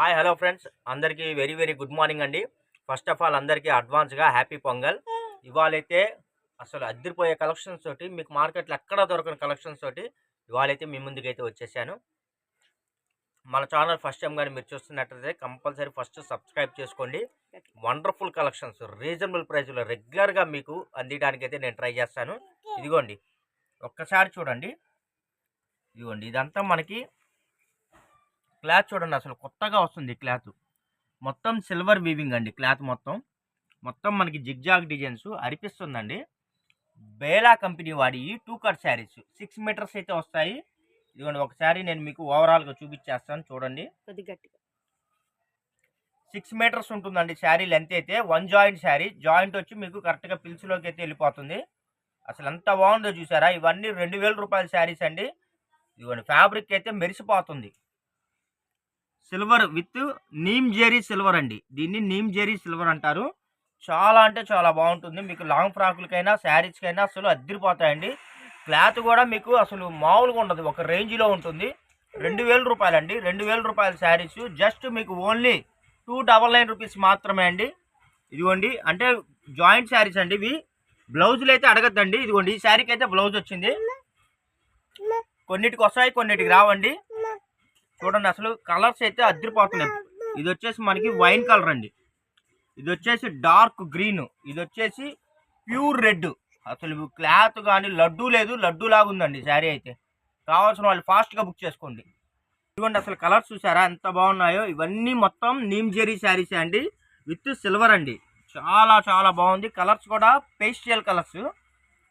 Hi hello friends అందరికీ very very good morning అండి. First of all అందరికీ అడ్వాన్స్గా హ్యాపీ పొంగల్. ఇవాళైతే అసలు అద్దరిపోయే కలెక్షన్స్ తోటి మీకు మార్కెట్లో ఎక్కడ దొరకని కలెక్షన్స్ తోటి ఇవాళైతే మీ ముందుకైతే వచ్చేసాను. మన ఛానల్ ఫస్ట్ టైం కానీ మీరు చూస్తున్నట్లయితే కంపల్సరీ ఫస్ట్ సబ్స్క్రైబ్ చేసుకోండి. వండర్ఫుల్ కలెక్షన్స్ రీజనబుల్ ప్రైస్లో రెగ్యులర్గా మీకు అందించడానికి అయితే నేను ట్రై చేస్తాను. ఇదిగోండి. ఒక్కసారి చూడండి. ఇదిగోండి ఇదంతా మనకి క్లాత్ చూడండి అసలు కొత్తగా వస్తుంది క్లాత్. మొత్తం సిల్వర్ వీవింగ్ అండి క్లాత్ మొత్తం. మొత్తం మనకి జిగ్జాగ్ డిజైన్స్ అరిపిస్తుందండి. బేలా కంపెనీ వాడి two cut saris six metres అయితే వస్తాయి. ఇదిగోండి ఒక శారీ నేను మీకు ఓవరాల్గా చూపించేస్తాను చూడండి. సిక్స్ మీటర్స్ ఉంటుందండి శారీ లెంత్ అయితే వన్ జాయింట్ శారీ జాయింట్ వచ్చి మీకు కరెక్ట్గా పిల్స్లోకి అయితే వెళ్ళిపోతుంది. అసలు ఎంత బాగుందో చూసారా? ఇవన్నీ రెండు వేల రూపాయల శారీస్ అండి. ఇదిగోండి ఫ్యాబ్రిక్ అయితే మెరిసిపోతుంది. Silver with neem zari silver అండి. దీన్ని నీమ్ జెరీ సిల్వర్ అంటారు. చాలా అంటే చాలా బాగుంటుంది. మీకు లాంగ్ ఫ్రాకులకైనా శారీస్కైనా అసలు అద్దరిపోతాయండి. క్లాత్ కూడా మీకు అసలు మామూలుగా ఉండదు. ఒక రేంజ్లో ఉంటుంది. రెండు వేల రూపాయలండి. రెండు వేల రూపాయల శారీస్. జస్ట్ మీకు only two double nine rupees మాత్రమే అండి. ఇదిగోండి. అంటే జాయింట్ శారీస్ అండి ఇవి. బ్లౌజులు అయితే అడగద్దండి. ఇదిగోండి. ఈ శారీకి అయితే బ్లౌజ్ వచ్చింది కొన్నిటికి వస్తాయి కొన్నిటికి రావండి. చూడండి అసలు కలర్స్ అయితే అద్దరిపోతున్నాయి. ఇది వచ్చేసి మనకి వైన్ కలర్ అండి. ఇది వచ్చేసి డార్క్ గ్రీన్. ఇది వచ్చేసి ప్యూర్ రెడ్. అసలు క్లాత్ కానీ లడ్డు లేదు లడ్డు లాగా ఉందండి శారీ అయితే. కావాల్సిన వాళ్ళు ఫాస్ట్గా బుక్ చేసుకోండి. ఇదిగోండి అసలు కలర్స్ చూసారా? ఎంత బాగున్నాయో. ఇవన్నీ మొత్తం నీమ్ జెరీ శారీస్ అండి. విత్ సిల్వర్ అండి. చాలా చాలా బాగుంది. కలర్స్ కూడా పేస్టియల్ కలర్స్.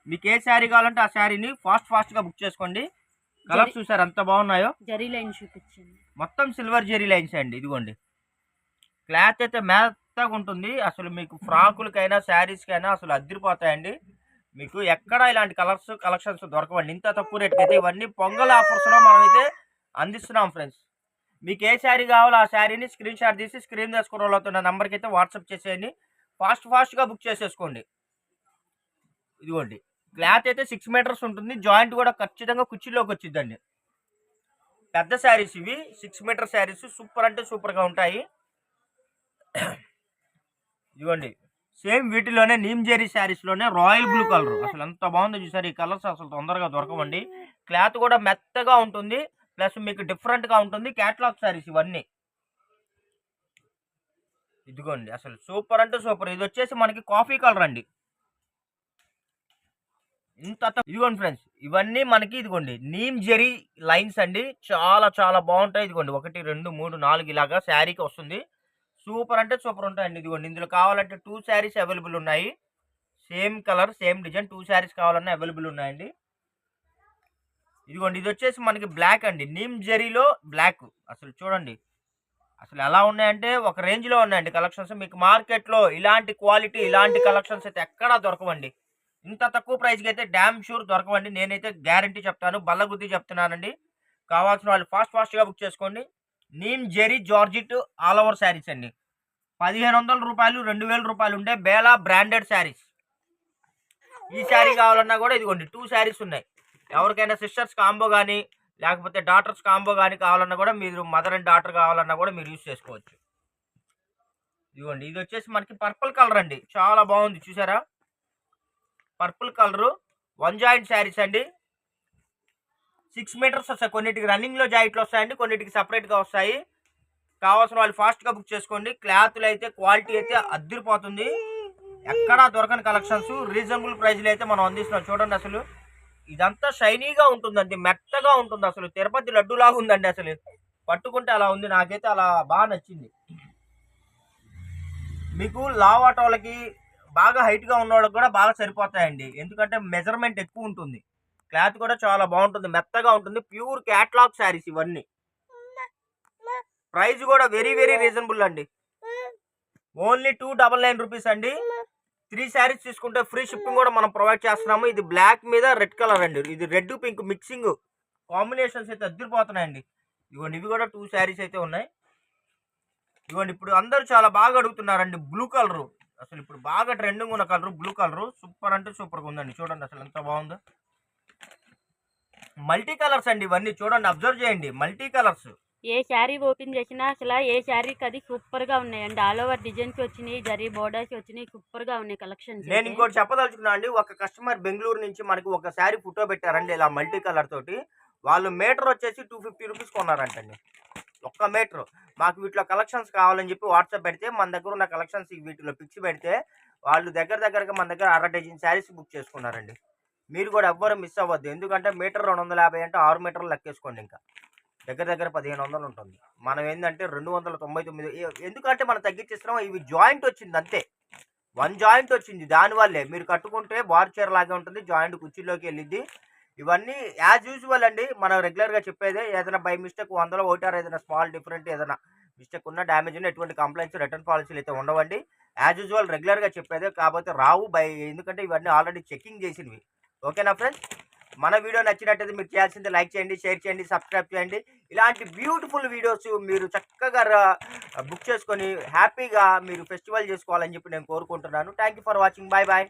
మీకు ఏ శారీ కావాలంటే ఆ శారీని ఫాస్ట్ ఫాస్ట్గా బుక్ చేసుకోండి. కలర్స్ చూసారు? ఎంత బాగున్నాయో? జరీ లైన్ చూపించండి. మొత్తం సిల్వర్ జెరీ లైన్స్ అండి ఇదిగోండి. క్లాత్ అయితే మెత్తగా ఉంటుంది. అసలు మీకు ఫ్రాకులకైనా శారీస్కైనా అసలు అద్దరిపోతాయండి. మీకు ఎక్కడ ఇలాంటి కలర్స్ కలెక్షన్స్ దొరకవండి. ఇంత తక్కువ రేట్కి అయితే ఇవన్నీ పొంగల్ ఆఫర్స్లో మనమైతే అందిస్తున్నాం ఫ్రెండ్స్. మీకు ఏ శారీ కావాలో ఆ శారీని స్క్రీన్ షాట్ తీసి స్క్రీన్ చేసుకున్న వాళ్ళతో నా నెంబర్కి అయితే వాట్సాప్ చేసేయండి. ఫాస్ట్ ఫాస్ట్గా బుక్ చేసేసుకోండి. ఇదిగోండి. క్లాత్ అయితే సిక్స్ మీటర్స్ ఉంటుంది. జాయింట్ కూడా ఖచ్చితంగా కుర్చీలోకి వచ్చిందండి పెద్ద శారీస్ ఇవి. సిక్స్ మీటర్ శారీస్ సూపర్ అంటే సూపర్గా ఉంటాయి. ఇదిగోండి. సేమ్ వీటిలోనే నీమ్ జెరీ శారీస్లోనే రాయల్ బ్లూ కలర్. అసలు ఎంత బాగుందో చూసారు. ఈ కలర్స్ అసలు తొందరగా దొరకవండి. క్లాత్ కూడా మెత్తగా ఉంటుంది. ప్లస్ మీకు డిఫరెంట్గా ఉంటుంది. క్యాట్లాగ్ శారీస్ ఇవన్నీ. ఇదిగోండి. అసలు సూపర్ అంటే సూపర్. ఇది వచ్చేసి మనకి కాఫీ కలర్ అండి. ఇంత త- ఇదిగోండి ఫ్రెండ్స్ ఇవన్నీ మనకి ఇదిగోండి నీమ్ జెరీ లైన్స్ అండి చాలా చాలా బాగుంటాయి ఇదిగోండి. ఒకటి రెండు మూడు నాలుగు ఇలాగా శారీకి వస్తుంది. సూపర్ అంటే సూపర్ ఉంటాయండి ఇదిగోండి. ఇందులో కావాలంటే టూ శారీస్ అవైలబుల్ ఉన్నాయి. Same colour same design two saris కావాలన్నా అవైలబుల్ ఉన్నాయండి. ఇదిగోండి ఇది వచ్చేసి మనకి బ్లాక్ అండి. నీమ్ జెరీలో బ్లాక్ అసలు చూడండి అసలు ఎలా ఉన్నాయంటే ఒక రేంజ్లో ఉన్నాయండి కలెక్షన్స్ మీకు మార్కెట్లో ఇలాంటి క్వాలిటీ ఇలాంటి కలెక్షన్స్ అయితే ఎక్కడా దొరకవండి. ఇంత తక్కువ ప్రైస్కి అయితే డ్యామ్ షూర్ దొరకవండి. నేనైతే గ్యారంటీ చెప్తాను బల్లగుద్ది చెప్తున్నానండి. కావాల్సిన వాళ్ళు ఫాస్ట్ ఫాస్ట్గా బుక్ చేసుకోండి. Neem zari georgette all over saris అండి. పదిహేను వందల రూపాయలు రెండు వేల రూపాయలు ఉండే బేలా బ్రాండెడ్ శారీస్. ఈ శారీ కావాలన్నా కూడా ఇదిగోండి టూ శారీస్ ఉన్నాయి. ఎవరికైనా సిస్టర్స్ కాంబో కానీ లేకపోతే డాటర్స్ కాంబో కానీ కావాలన్నా కూడా మీరు మదర్ అండ్ డాటర్ కావాలన్నా కూడా మీరు యూస్ చేసుకోవచ్చు. ఇదిగోండి ఇది వచ్చేసి మనకి పర్పుల్ కలర్ అండి. చాలా బాగుంది చూసారా? Purple colour one joint saris అండి. సిక్స్ మీటర్స్ వస్తాయి కొన్నిటికి. రన్నింగ్లో జాయింట్లు వస్తాయండి కొన్నిటికి సపరేట్గా వస్తాయి. కావాల్సిన వాళ్ళు ఫాస్ట్గా బుక్ చేసుకోండి. క్లాత్లు అయితే క్వాలిటీ అయితే అద్దరిపోతుంది. ఎక్కడా దొరకని కలెక్షన్స్. రీజనబుల్ ప్రైస్లో అయితే మనం అందిస్తున్నాం. చూడండి అసలు. ఇదంతా షైనీగా ఉంటుందండి. మెత్తగా ఉంటుంది అసలు. తిరుపతి లడ్డులాగా ఉందండి అసలు. పట్టుకుంటే అలా ఉంది. నాకైతే అలా బాగా నచ్చింది. మీకు లావ్ బాగా హైట్గా ఉన్నవాళ్ళకి కూడా బాగా సరిపోతాయండి. ఎందుకంటే మెజర్మెంట్ ఎక్కువ ఉంటుంది. క్లాత్ కూడా చాలా బాగుంటుంది. మెత్తగా ఉంటుంది. ప్యూర్ క్యాట్లాగ్ శారీస్ ఇవన్నీ. ప్రైస్ కూడా వెరీ వెరీ రీజనబుల్ అండి. Only two double nine rupees అండి. త్రీ శారీస్ తీసుకుంటే ఫ్రీ షిప్పింగ్ కూడా మనం ప్రొవైడ్ చేస్తున్నాము. ఇది బ్లాక్ మీద రెడ్ కలర్ అండి. ఇది రెడ్ పింక్ మిక్సింగ్ కాంబినేషన్స్ అయితే అద్దరిపోతున్నాయండి. ఇదిగోండి ఇవి కూడా టూ శారీస్ అయితే ఉన్నాయి. ఇదిగోండి ఇప్పుడు అందరూ చాలా బాగా అడుగుతున్నారండి. బ్లూ కలరు అసలు ఇప్పుడు బాగా ట్రెండింగ్ ఉన్న కలర్ బ్లూ కలర్ సూపర్ అంటే సూపర్గా ఉందండి. చూడండి అసలు ఎంత బాగుందో. మల్టీ కలర్స్ అండి ఇవన్నీ. చూడండి అబ్జర్వ్ చేయండి. మల్టీ కలర్స్ ఏ శారీ ఓపెన్ చేసినా అసలు ఏ శారీకి అది సూపర్గా ఉన్నాయండి. ఆల్ ఓవర్ డిజైన్స్ వచ్చినాయి జరీ బోర్డర్స్ వచ్చినాయి సూపర్గా ఉన్నాయి కలెక్షన్స్ నేను ఇంకోటి చెప్పదలుచుకున్నా అండి. ఒక కస్టమర్ బెంగళూరు నుంచి మనకి ఒక శారీ ఫోటో పెట్టారండి ఇలా మల్టీ కలర్ తోటి. వాళ్ళు మీటర్ వచ్చేసి టూ ఫిఫ్టీ రూపీస్ కొన్నారంటండి. ఒక్క మీటరు. మాకు వీటిలో కలెక్షన్స్ కావాలని చెప్పి వాట్సాప్ పెడితే మన దగ్గర ఉన్న కలెక్షన్స్ వీటిలో పిక్స్ పెడితే వాళ్ళు దగ్గర దగ్గరగా మన దగ్గర అర డజన్ శారీస్ బుక్ చేసుకున్నారండి. మీరు కూడా ఎవ్వరు మిస్ అవ్వద్దు. ఎందుకంటే మీటర్ రెండు వందల యాభై అంటే ఆరు మీటర్లు లెక్కేసుకోండి ఇంకా. దగ్గర దగ్గర పదిహేను వందలు ఉంటుంది. మనం ఏంటంటే రెండు వందల తొంభై తొమ్మిది ఎందుకంటే మనం తగ్గించేస్తున్నాం. ఇవి జాయింట్ వచ్చింది అంతే. వన్ జాయింట్ వచ్చింది. దానివల్లే మీరు కట్టుకుంటే బార్ చీర లాగే ఉంటుంది. జాయింట్ కుర్చీలోకి వెళ్ళిద్ది. ఇవన్నీ యాజ్ యూజువల్ అండి. మనం రెగ్యులర్గా చెప్పేదే ఏదైనా బై మిస్టేక్ వందలో ఒకటారు ఏదైనా స్మాల్ డిఫరెంట్ ఏదైనా మిస్టేక్ ఉన్న డ్యామేజ్ ఉన్న ఎటువంటి కంప్లైంట్స్ రిటర్న్ పాలసీలు అయితే ఉండవండి. యాజ్ యూజువల్ రెగ్యులర్గా చెప్పేదే కాకపోతే రావు బై ఎందుకంటే ఇవన్నీ ఆల్రెడీ చెకింగ్ చేసినవి. ఓకేనా ఫ్రెండ్స్? మన వీడియో నచ్చినట్టయితే మీరు చేయాల్సింది లైక్ చేయండి షేర్ చేయండి సబ్స్క్రైబ్ చేయండి. ఇలాంటి బ్యూటిఫుల్ వీడియోస్ మీరు చక్కగా బుక్ చేసుకొని హ్యాపీగా మీరు ఫెస్టివల్ చేసుకోవాలని చెప్పి నేను కోరుకుంటున్నాను. Thank you for watching. Bye bye.